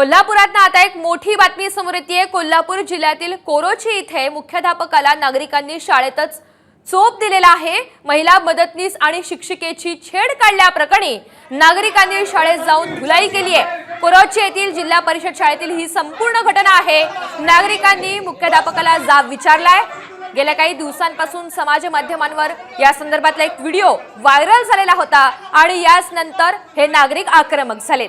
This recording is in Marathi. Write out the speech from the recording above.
कोल्हापुरात आता एक मोठी बातमी समोर येते कोल्हापूर जिल्ह्यातील कोरोची इथे मुख्याध्यापकाला नागरिकांनी शाळेतच चोप दिलेला आहे. महिला मदतनीस आणि शिक्षिकेची छेड काढल्याप्रकरणी नागरिकांनी शाळेत जाऊन धुलाई केली आहे. कोरोची येथील जिल्हा परिषद शाळेतील ही संपूर्ण घटना आहे. नागरिकांनी मुख्याध्यापकाला जाब विचारलाय. गेल्या काही दिवसांपासून समाज माध्यमांवर या संदर्भातला एक व्हिडिओ व्हायरल झालेला होता आणि याच नंतर हे नागरिक आक्रमक झालेत.